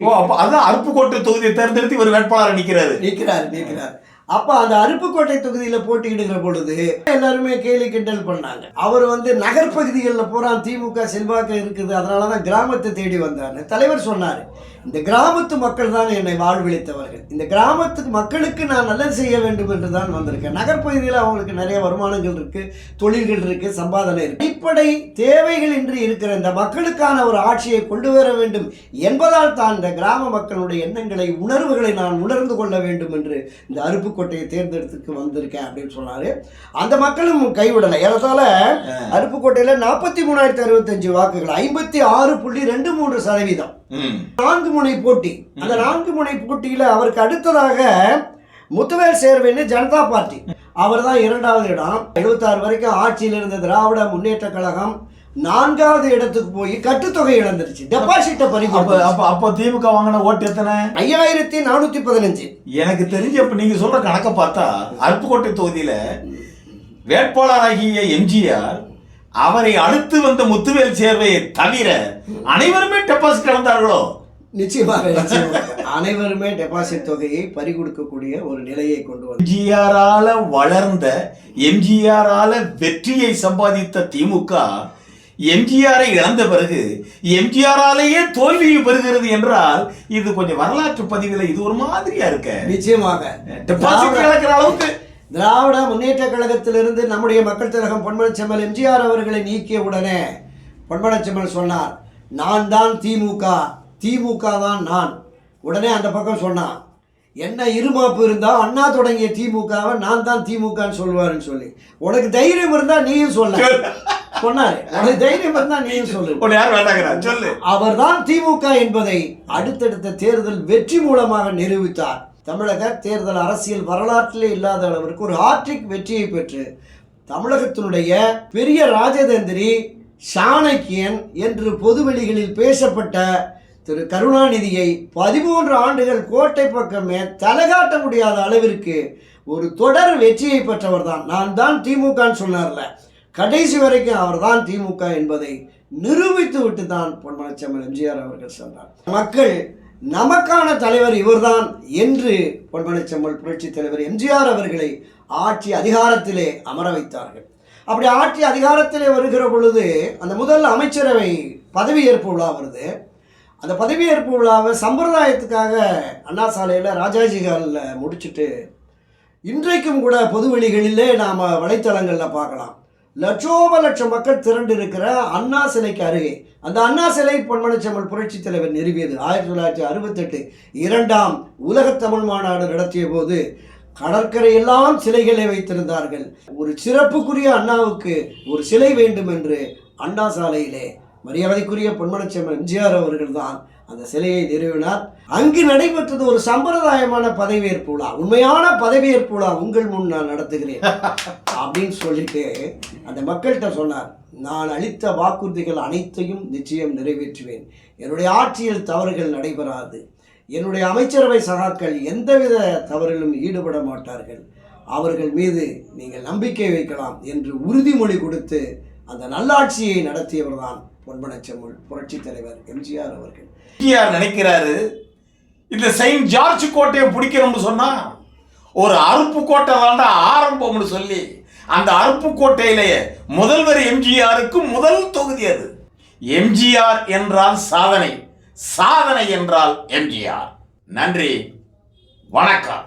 ஓ அப்ப அதான் அருப்புக்கோட்டை தொகுதியை தேர்ந்தெடுத்து இவர் வேட்பாளர் நிக்கிறாரு. நிற்கிறார் நிற்கிறார் அப்ப அந்த அருப்புக்கோட்டை தொகுதியில போட்டியிடுகிற பொழுது எல்லாருமே கேலி கிண்டல் பண்ணாங்க. அவர் வந்து நகர்ப்பகுதிகளில் பூரா திமுக செல்வாக்கு இருக்குது அதனாலதான் கிராமத்தை தேடி வந்தார் தலைவர் சொன்னார். இந்த கிராமத்து மக்கள் தான் என்னை வாழ்விழித்தவர்கள். இந்த கிராமத்துக்கு மக்களுக்கு நான் நல்லது செய்ய வேண்டும் என்று தான் வந்திருக்கேன். நகர்ப்பகுதியில் அவங்களுக்கு நிறைய வருமானங்கள் இருக்கு தொழில்கள் இருக்கு சம்பாதனை இருக்கு. அடிப்படை தேவைகள் இன்றி இருக்கிற இந்த மக்களுக்கான ஒரு ஆட்சியை கொண்டு வர வேண்டும் என்பதால் தான் இந்த கிராம மக்களுடைய எண்ணங்களை உணர்வுகளை நான் உணர்ந்து கொள்ள வேண்டும் என்று இந்த அருப்புக்கோட்டையை தேர்ந்தெடுத்துக்கு வந்திருக்கேன் அப்படின்னு சொன்னாரு. அந்த மக்களும் கைவிடலை. ஏறத்தாழ அருப்புக்கோட்டையில நாற்பத்தி மூணாயிரத்தி அறுபத்தஞ்சு வாக்குகள் ஐம்பத்தி ஆறு புள்ளி ரெண்டு மூன்று சதவீதம். நான்கு முனை போட்டி. அந்த நான்கு முனை போட்டியில அவருக்கு அடுத்ததாக முத்துவேல் சேர்வேன்னு ஜனதா பார்ட்டி. அவர் தான் இரண்டாவது இடம். எழுபத்தாறு வரைக்கும் ஆட்சியில் இருந்த திராவிட முன்னேற்ற கழகம் நான்காவது இடத்துக்கு போய் கட்டுத்தொகை இழந்துருச்சு. டெபாசிட்டை பறிப்பு அப்ப அப்ப திமுக வாங்கின ஓட்டு எத்தனை? ஐயாயிரத்தி நானூத்தி பதினஞ்சு. எனக்கு தெரிஞ்சு அப்ப நீங்க சொல்ற கணக்க பார்த்தா அருப்புக்கோட்டை தொகுதியில வேட்பாளராகிய எம்ஜிஆர் அவரை அடுத்து வந்த முத்துவேல் சேர்வையை தவிர அனைவருமே டெபாசிட் இழந்தார்களோ நிச்சயமாக அனைவருமே டெபாசிட் தொகையை பறிகொடுக்கக்கூடிய ஒரு நிலையை கொண்டு வந்து எம்ஜிஆரால வளர்ந்த எம்ஜிஆரால வெற்றியை சம்பாதித்த திமுக எம்ஜிஆரை இழந்த பிறகு எம்ஜிஆராலேயே தோல்வியை பெறுகிறது என்றால் இது கொஞ்சம் வரலாற்று பதிவுல இது ஒரு மாதிரியா இருக்க? நிச்சயமாக. டெபாசிட் இழக்கிற அளவுக்கு திராவிட முன்னேற்ற கழகத்திலிருந்து நம்முடைய மக்கள் திலகம் பொன்மனச்செம்மல் எம்ஜிஆர் அவர்களை நீக்கிய உடனே பொன்மனச்செம்மல் சொன்னார் நான் தான் திமுக திமுக தான் நான். உடனே அந்த பக்கம் சொன்னான் என்ன இருமாப்பு இருந்தா அண்ணா தொடங்கிய திமுகவை நான் தான் திமுகன்னு சொல்லுவாருன்னு சொல்லி. உனக்கு தைரியம் இருந்தா நீயும் சொல்ல. சொன்னாரு. உனக்கு தைரியம் இருந்தா நீயும் சொல்லு. சொல்லு. அவர்தான் திமுக என்பதை அடுத்தடுத்த தேர்தல் வெற்றி மூலமாக நிரூபித்தார். தமிழக தேர்தல் அரசியல் வரலாற்றிலே இல்லாத அளவிற்கு ஒரு ஹாட்ரிக் வெற்றியை பெற்று தமிழகத்தினுடைய பெரிய ராஜதந்திரி சாணக்கியன் என்று பொதுவெளிகளில் பேசப்பட்ட திரு கருணாநிதியை பதிமூன்று ஆண்டுகள் கோட்டை பக்கமே தலைகாட்ட முடியாத அளவிற்கு ஒரு தொடர் வெற்றியை பெற்றவர் தான் நான் தான் திமுகன்னு சொன்னார்ல. கடைசி வரைக்கும் அவர்தான் திமுக என்பதை நிரூபித்து விட்டு தான் பொன்மனச்செம்மல் எம்ஜிஆர் அவர்கள் சொன்னார் மக்கள் நமக்கான தலைவர் இவர்தான் என்று பொன்மலைச்செம்மல் புரட்சி தலைவர் எம்ஜிஆர் அவர்களை ஆட்சி அதிகாரத்திலே அமர வைத்தார்கள். அப்படி ஆட்சி அதிகாரத்திலே வருகிற பொழுது அந்த முதல் அமைச்சரவை பதவியேற்பு விழா வருது. அந்த பதவியேற்பு விழாவை சம்பிரதாயத்துக்காக அண்ணா சாலையில் ராஜாஜி ஹாலில் முடிச்சுட்டு இன்றைக்கும் கூட பொதுவெளிகளிலே நாம் வலைத்தளங்களில் பார்க்கலாம். லட்சோப லட்சம் மக்கள் திரண்டு இருக்கிற அண்ணா சிலைக்கு அருகே. அந்த அண்ணா சிலை பொன்மனச்செம்மல் புரட்சி தலைவர் நிறுவியது. ஆயிரத்தி தொள்ளாயிரத்தி அறுபத்தெட்டு இரண்டாம் உலக தமிழ் மாநாடு நடத்திய போது கடற்கரையெல்லாம் சிலைகளை வைத்திருந்தார்கள். ஒரு சிறப்புக்குரிய அண்ணாவுக்கு ஒரு சிலை வேண்டும் என்று அண்ணா சாலையிலே மரியாதைக்குரிய பொன்மனச்செம்மல் எம்ஜிஆர் அவர்கள் தான் அந்த சிலையை நிறுவினார். அங்கு நடைபெற்றது ஒரு சம்பிரதாயமான பதவியேற்பு விழா. உண்மையான பதவியேற்பு விழா உங்கள் முன் நான் நடத்துகிறேன். அப்படின்னு சொல்லிட்டு அந்த மக்கள்கிட்ட சொன்னார். நான் அளித்த வாக்குறுதிகள் அனைத்தையும் நிச்சயம் நிறைவேற்றுவேன். என்னுடைய ஆட்சியில் தவறுகள் நடைபெறாது. என்னுடைய அமைச்சரவை சகாக்கள் எந்தவித தவறிலும் ஈடுபட மாட்டார்கள். அவர்கள் மீது நீங்கள் நம்பிக்கை வைக்கலாம் என்று உறுதிமொழி கொடுத்து அந்த நல்லாட்சியை நடத்தியவர் தான் பொன்மனச்செம்மல் புரட்சி தலைவர் எம்ஜிஆர் அவர்கள். எம்ஜிஆர் நினைக்கிறாரு இந்த செயின்ட் ஜார்ஜ் கோட்டையை பிடிக்கணும்னு சொன்னா ஒரு அறுப்பு கோட்டை தாண்டா ஆரம்பம்னு சொல்லி அந்த அருப்பு கோட்டையிலேயே முதல்வர் எம்ஜிஆருக்கு முதல் தொகுதி அது. எம்ஜிஆர் என்றால் சாதனை சாதனை என்றால் எம்ஜிஆர். நன்றி வணக்கம்.